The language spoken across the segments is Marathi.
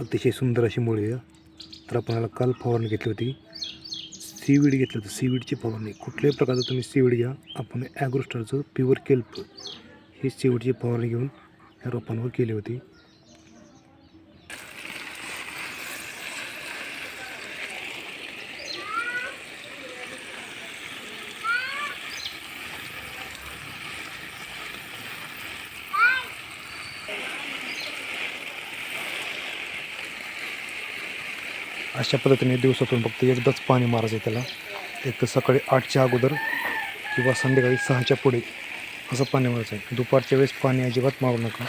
अतिशय सुंदर अशी मुळे तर आपण याला काल फवारणी घेतली होती. सीवीड घेतलं होतं. सीवीडची फवारणी. कुठल्याही प्रकारचं तुम्ही सीवीड घ्या. आपण ॲग्रोस्टारचं प्युअर केल्प ही सीवीडची फवारणी घेऊन या रोपांवर केली होती. अशा पद्धतीने दिवसातून फक्त एकदाच पाणी मारायचं आहे त्याला. एक तर सकाळी आठच्या अगोदर किंवा संध्याकाळी सहाच्या पुढे असं पाणी मारायचं आहे. दुपारच्या वेळेस पाणी अजिबात मारू नका.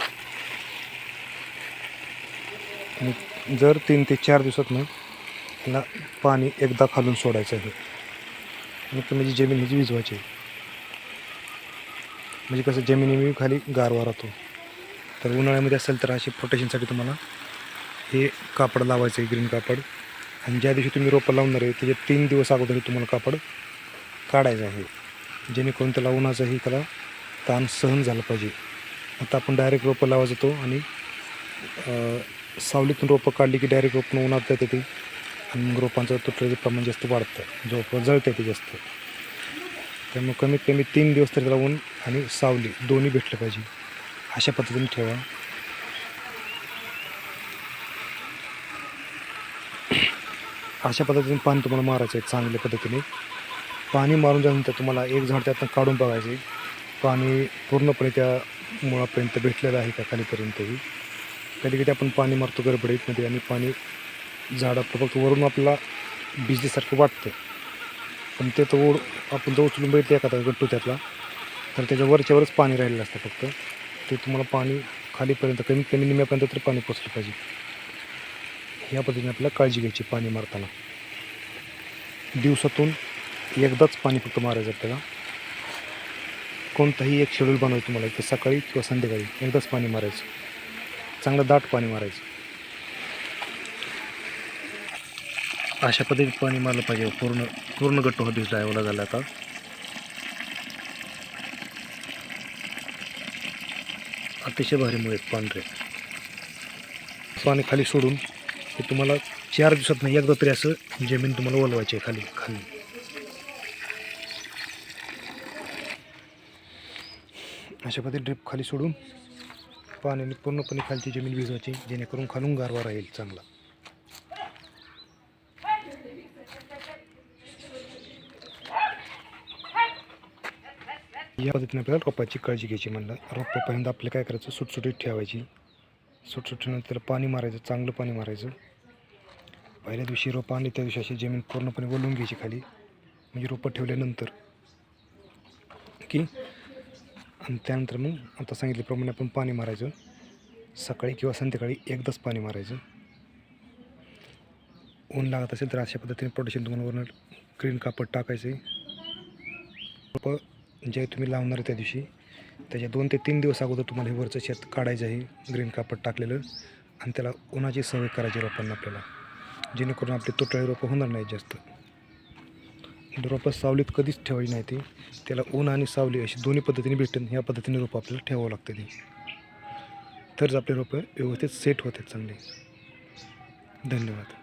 आणि जर तीन ते चार दिवसात ना त्याला पाणी एकदा खालून सोडायचं आहे. आणि तुम्ही म्हणजे जी जमीन ह्याची विजवायची आहे. म्हणजे कसं जमिनी खाली गारवा राहतो. तर उन्हाळ्यामध्ये असेल तर अशी प्रोटेक्शनसाठी तुम्हाला हे कापड लावायचं आहे ग्रीन कापड. आणि ज्या दिवशी तुम्ही रोपं लावणार आहे त्याच्या तीन दिवस अगोदर तुम्हाला कापड काढायचं आहे. जेणेकरून त्याला उन्हाचाही त्याला ताण सहन झालं पाहिजे. आता आपण डायरेक्ट रोपं लावा तो आणि सावलीतून रोपं काढली की डायरेक्ट रोपं उन्हात जाते ते. आणि मग रोपांचं तुटल्याचं प्रमाण जास्त वाढतं. रोपं जळतं ते जास्त. त्यामुळे कमीत कमी तीन दिवस तरी त्याला ऊन आणि सावली दोन्ही भेटलं पाहिजे. अशा पद्धतीने ठेवा. अशा पद्धतीने पाणी तुम्हाला मारायचं आहे चांगल्या पद्धतीने. पाणी मारून झाल्यानंतर तुम्हाला एक झाड त्यातनं काढून बघायचं. पाणी पूर्णपणे त्या मुळापर्यंत भेटलेलं आहे का खालीपर्यंतही. कधी कधी आपण पाणी मारतो गडबडीतमध्ये आणि पाणी झाडं फक्त वरून आपल्याला बिजलीसारखं वाटतं. पण ते तर ओढ आपण जर उचलून बघितलं एखादा गट्टू त्यातला. तर त्याच्या वरच्यावरच पाणी राहिलेलं असतं फक्त. ते तुम्हाला पाणी खालीपर्यंत कमीत कमी निम्यापर्यंत तरी पाणी पोचलं पाहिजे. या पद्धतीने आपल्याला काळजी घ्यायची पाणी मारताना. दिवसातून एकदाच पाणी फक्त मारायचं आपल्याला. कोणताही एक शेड्यूल बनवायचं तुम्हाला एक सकाळी किंवा संध्याकाळी एकदाच पाणी मारायचं. चांगलं दाट पाणी मारायचं. अशा पद्धतीने पाणी मारलं पाहिजे. पूर्ण पूर्ण गट्ट हा भिजला आहे. झाला आता. अतिशय भारी मुळे पांढरे. पाणी खाली सोडून हे तुम्हाला चार दिवसात नाही एकदा तरी असं जमीन तुम्हाला ओलवायची आहे खाली खाली. अशा पद्धती ड्रिप खाली सोडून पाण्याने पूर्णपणे खालची जमीन भिजवायची जेणेकरून खालून गारवा राहील चांगला. या पद्धतीने आपल्याला रोपाची काळजी घ्यायची म्हणलं. रोप पहिल्यांदा आपलं काय करायचं? सुटसुटीत ठेवायची. सुटसुटीनंतर त्याला पाणी मारायचं चांगलं पाणी मारायचं. पहिल्या दिवशी रोपं आणि त्या दिवशी अशी जमीन पूर्णपणे वलवून घ्यायची खाली. म्हणजे रोपं ठेवल्यानंतर. की आणि त्यानंतर मग आता सांगितल्याप्रमाणे आपण पाणी मारायचं. सकाळी किंवा संध्याकाळी एकदाच पाणी मारायचं. ऊन लागत असेल तर अशा पद्धतीने प्रोटेक्शन तुम्हाला वरून ग्रीन कापड टाकायचं रोपं जे तुम्ही लावणार आहे त्या दिवशी त्याच्या दोन ते तीन दिवस अगोदर तुम्हाला हे वरचं शेत काढायचं आहे ग्रीन कापड टाकलेलं. आणि त्याला उन्हाची सवय करायची रोपांना आपल्याला. जेणेकरून आपली तुटळी रोपं होणार नाहीत जास्त. रोपं सावलीत कधीच ठेवायची नाही ती. त्याला ऊन आणि सावली अशी दोन्ही पद्धतीने भेटेल ह्या पद्धतीने रोपं आपल्याला ठेवावं लागतं ती. तरच आपले रोपं व्यवस्थित सेट होतात चांगले. धन्यवाद.